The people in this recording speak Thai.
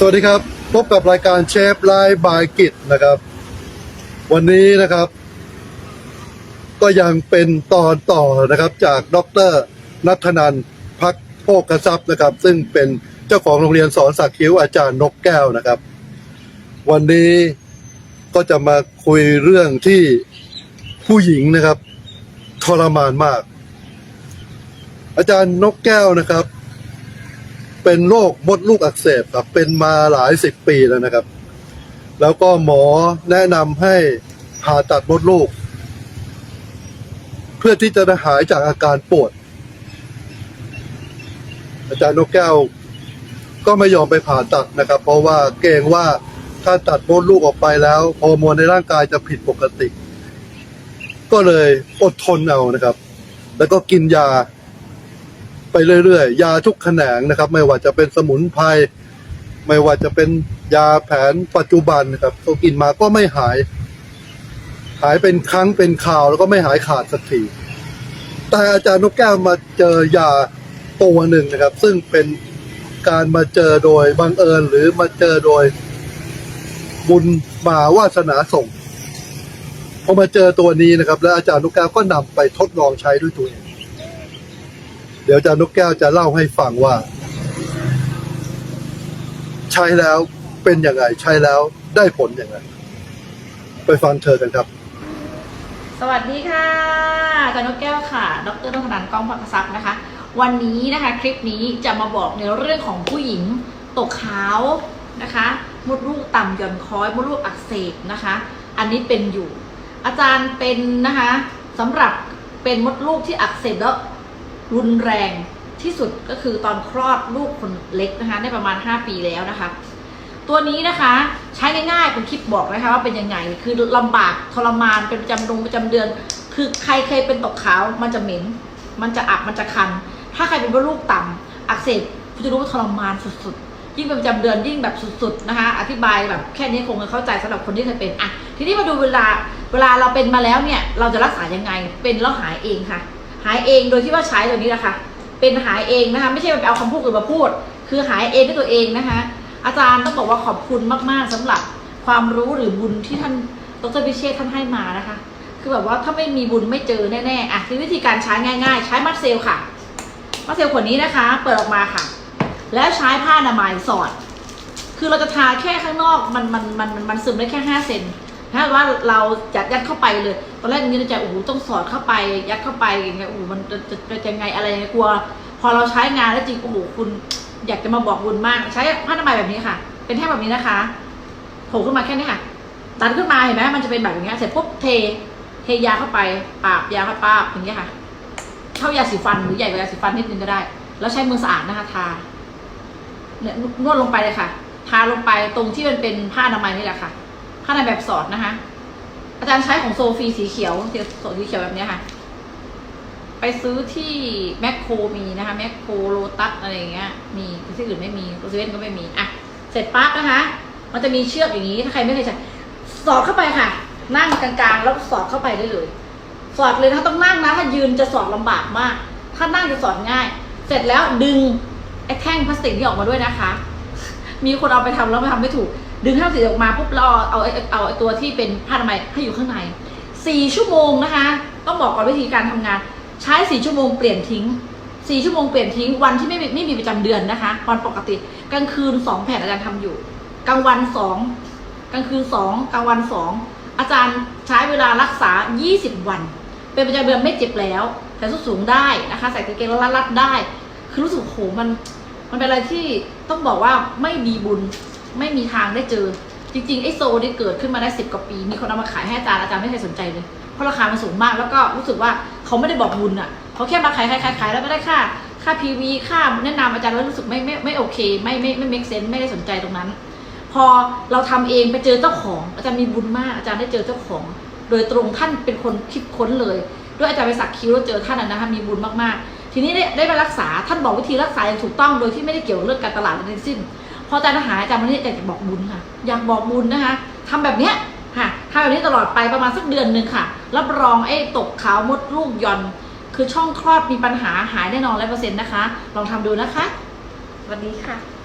สวัสดีครับ พบกับรายการเชฟไลฟ์บายกิจนะครับ วันนี้นะครับ ก็ยังเป็นตอนต่อนะครับ จากดรนัทนันพักโภคทรัพย์นะครับ ซึ่งเป็นเจ้าของโรงเรียนสอนสักคิ้วอาจารย์นกแก้วนะครับ วันนี้ก็จะมาคุยเรื่องที่ผู้หญิงนะครับ ทรมานมาก อาจารย์นกแก้วนะครับ เป็นโรคมดลูกอักเสบครับเป็นมาหลายสิบปีแล้วนะครับ แล้วก็หมอแนะนำให้ผ่าตัดมดลูก เพื่อที่จะหายจากอาการปวด อาจารย์นกแก้วก็ไม่ยอมไปผ่าตัดนะครับ เพราะว่าเกรงว่าถ้าตัดมดลูกออกไปแล้วฮอร์โมนในร่างกายจะผิดปกติ ก็เลยอดทนเอานะครับ แล้วก็กินยา ไปเรื่อยๆ ยาทุกแขนงนะครับ ไม่ว่าจะเป็นสมุนไพรไม่ว่าจะเป็นยาแผนปัจจุบันนะครับก็กินมาก็ไม่หาย หายเป็นครั้งเป็นข่าวแล้วก็ไม่หายขาดสักทีแต่อาจารย์นกแก้วมาเจอยาตัวหนึ่งนะครับ ซึ่งเป็นการมาเจอโดยบังเอิญหรือมาเจอโดยบุญมาวาสนาส่งพอมาเจอตัวนี้นะครับ แล้วอาจารย์นกแก้วก็นำไปทดลองใช้ด้วยตัวเอง เดี๋ยวอาจารย์นกแก้วจะเล่าให้ฟังว่า ใช้แล้วเป็นยังไง ใช้แล้วได้ผลยังไง ไปฟังเธอกันครับ สวัสดีค่ะอาจารย์นกแก้วค่ะ ดรนพนันกล้องพักทรัพย์นะคะ วันนี้นะคะคลิปนี้จะมาบอกในเรื่องของผู้หญิงตกขาวนะคะมดลูกต่ำหย่อนคล้อยมดลูกอักเสบนะคะ อันนี้เป็นอยู่ อาจารย์เป็นนะคะสำหรับเป็นมดลูกที่อักเสบแล้ว รุนแรงที่สุดก็คือตอนคลอดลูกคนเล็กนะคะ ได้ประมาณ 5 ปีแล้วนะคะ ตัวนี้นะคะใช้ง่ายๆคุณคลิปบอกนะคะว่าเป็นยังไงคือลำบากทรมานเป็นประจำดงประจำเดือน คือใครเคยเป็นตกขาวมันจะเหม็น มันจะอับมันจะคัน ถ้าใครเป็นว่าลูกต่ำอักเสบคุณจะรู้ว่าทรมานสุดๆ ยิ่งเป็นประจำเดือนยิ่งแบบสุดๆนะคะ อธิบายแบบแค่นี้คงจะเข้าใจสำหรับคนที่เคยเป็นอะทีนี้มาดูเวลาเวลาเราเป็นมาแล้วเนี่ยเราจะรักษายังไงเป็นแล้วหายเองค่ะ หายเองโดยที่ว่าใช้ตัวนี้แหละคะเป็นหายเองนะคะ ไม่ใช่ไปเอาคำพูดอื่นมาพูด คือหายเองด้วยตัวเองนะคะ อาจารย์ต้องบอกว่าขอบคุณมากๆสำหรับความรู้หรือบุญที่ท่านดรพิเชษท่านให้มานะคะ คือแบบว่าถ้าไม่มีบุญไม่เจอแน่ๆอะคือวิธีการใช้ง่าย ๆ ใช้มัดเซลค่ะ มัดเซลขวดนี้นะคะ เปิดออกมาค่ะ แล้วใช้ผ้าอนามัยสอด คือเราจะทาแค่ข้างนอกมันมันมันมันมันซึมได้แค่ห้าเซน ถ้าว่าเราจัดยัดเข้าไปเลย ตอนแรกนี้ในใจโอ้โหต้องสอดเข้าไป ยัดเข้าไปอย่างเงี้ยโอ้โหมันจะจะยังไงอะไรยังไงกลัว พอเราใช้งานแล้วจริงโอ้โหคุณอยากจะมาบอกบุญมาก ใช้ผ้าอนามัยแบบนี้ค่ะ เป็นแท่งแบบนี้นะคะโผล่ขึ้นมาแค่นี้ค่ะตัดขึ้นมาเห็นไหมมันจะเป็นแบบอย่างเงี้ยเสร็จปุ๊บเทเทยาเข้าไปปาบยาเข้าปปาบอย่างเงี้ยค่ะเท่ายาสีฟันหรือใหญ่กว่ายาสีฟันนิดนึงก็ได้ แล้วใช้มือสะอาดนะคะทาเนี่ยนวดลงไปเลยค่ะ ทาลงไปตรงที่มันเป็นผ้าอนามัยนี่แหละค่ะ ผ้าอนามัยแบบสอดนะคะ อาจารย์ใช้ของโซฟีสีเขียวสีสีเขียวแบบนี้ค่ะ ไปซื้อที่แมคโครมีนะคะแมคโครโลตัสอะไรอย่างเงี้ย มีที่อื่นไม่มีโรสเวนก็ไม่มีอะเสร็จปั๊บนะคะ มันจะมีเชือกอย่างนี้ถ้าใครไม่เคยใช้สอดเข้าไปค่ะ นั่งกลางๆ แล้วสอดเข้าไปได้เลย สอดเลยถ้าต้องนั่งนะถ้ายืนจะสอดลำบากมาก ถ้านั่งจะสอดง่าย เสร็จแล้วดึงไอ้แท่งพลาสติกที่ออกมาด้วยนะคะ มีคนเอาไปทำแล้วไม่ทำไม่ถูก ดึงแท่งพลาสติออกมาปุ๊บเราเอาเอาเอาตัวที่เป็นผ้าอนามัยให้อยู่ข้างในสี่ชั่วโมงนะคะ ต้องบอกก่อนวิธีการทำงาน ใช้สี่ชั่วโมงเปลี่ยนทิ้งสี่ชั่วโมงเปลี่ยนทิ้งวันที่ไม่มีไม่มีประจำเดือนนะคะวันปกติกลางคืนสองแผ่นอาจารย์ทำอยู่กลางวันสองกลางคืนสองกลางวันสองอาจารย์ใช้เวลารักษา 20 วัน เป็นประจำเดือนไม่เจ็บแล้วแต่ส้นสูงได้นะคะใส่กางเกงแล้วรัดได้ คือรู้สึกโหมัน มันเป็นอะไรที่ต้องบอกว่าไม่มีบุญ ไม่มีทางได้เจอ จริงๆไอ้โซนี่เกิดขึ้นมาได้สิบกว่าปี มีคนเอามาขายให้อาจารย์อาจารย์ไม่เคยสนใจเลย เพราะราคามันสูงมากแล้วก็รู้สึกว่าเขาไม่ได้บอกบุญอะเขาแค่มาขายขายขายขายแล้วไม่ได้ค่าค่าพีวีค่าแนะนำอาจารย์แล้วรู้สึกไม่ไม่ไม่โอเค ไม่ไม่ไม่ make sense ไม่ได้สนใจตรงนั้น พอเราทำเองไปเจอเจ้าของ อาจารย์มีบุญมากอาจารย์ได้เจอเจ้าของ โดยตรงท่านเป็นคนคิดค้นเลย ด้วยอาจารย์ไปสักคิ้วแล้วเจอท่านนะคะมีบุญมากๆ ทีนี้ได้ได้มารักษาท่านบอกวิธีรักษาอย่างถูกต้องโดยที่ไม่ได้เกี่ยวกับเรื่องการตลาดใดทั้งสิ้น พออาจารย์หายอาจารย์วันนี้อยากจะบอกบุญค่ะ อยากบอกบุญนะคะทำแบบเนี้ยค่ะทำแบบนี้ตลอดไปประมาณสักเดือนหนึ่งค่ะ รับรองไอ้ตกขาวมดลูกหย่อน คือช่องคลอดมีปัญหาหายแน่นอนร้อยเปอร์เซ็นต์นะคะ ลองทำดูนะคะสวัสดีค่ะ